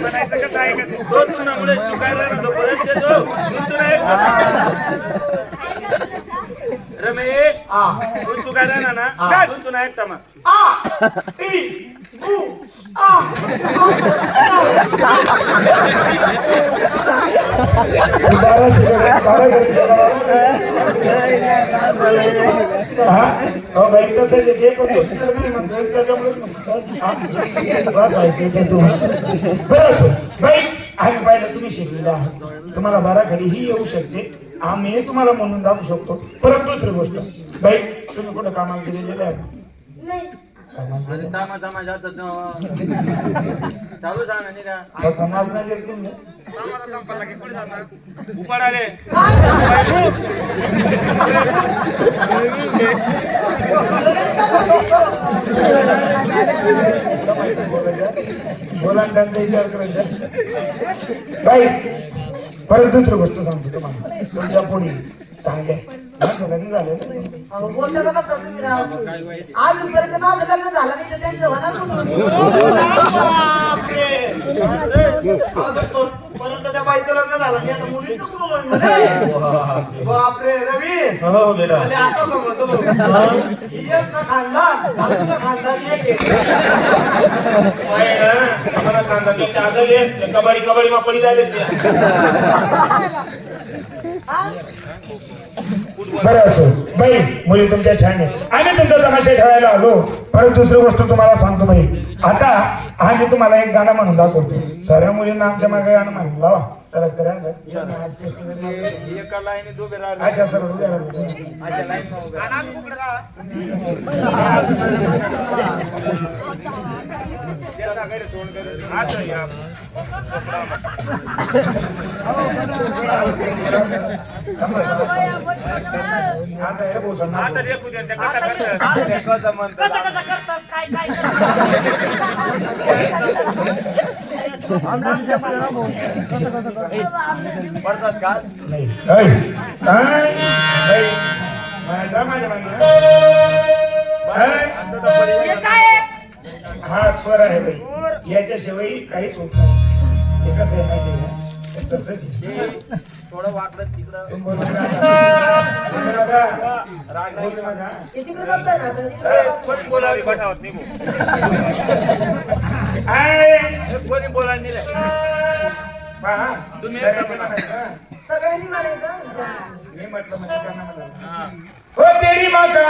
म्हणायचं कसं आहे का दोन गुणामुळे चुकायला रमेश तू चुकायला ना? ना तू तुला एकटा मग. त्याच्यामुळे आहे, पाहिलं तुम्ही शिकलेले आहात. तुम्हाला बाराखडी ही येऊ शकते. आम्ही तुम्हाला म्हणून दाखवू शकतो. परत दुसरी गोष्ट. बाई तुम्ही कुठं कामाला गेलेले आहे चालू सांग नाही का गेले. कामाला नाही गेले तुम्ही उपाड आले बोला आणि त्यांचा विचार करायचा. बाई परत दुसरी गोष्ट सांगतो तुम्हाला. तुमच्यापुढे चांगले लग्न झालं. अहो, बोलता का बघा तुम्ही राव आजपर्यंत माझं लग्न झालं नाही तर त्यांचं होणार म्हणून परंतु त्या बाईचं लग्न झालं नाही आता मुलीचं बोलवलं म्हणे. बापरे रवी. हो आता समजतो. बघ. एक बरं असो. बाई मुली तुमच्या छान आहे आम्ही तुमचा तमाशा ठेवायला आलो. परत दुसरी गोष्ट तुम्हाला सांगतो बाई. आता आम्ही तुम्हाला एक गाणं म्हणून दाखवतो. सगळ्या मुलींना आमच्या मागे गाणं म्हणून लावा. तर अशा सर्व आता हे द्या त्या कशा करतात. कसं कसं करतात काय काय हे? हा स्वर आहे. याच्याशिवाय काहीच होत नाही हे कसं आहे माहिती आहे का? हे. थोडं वाकडं तिकडं. हे. कोणी बोलावी. तुम्ही सगळ्यांनी म्हणायचं. मी म्हटलं म्हणजे त्यांना. हो तेरी माता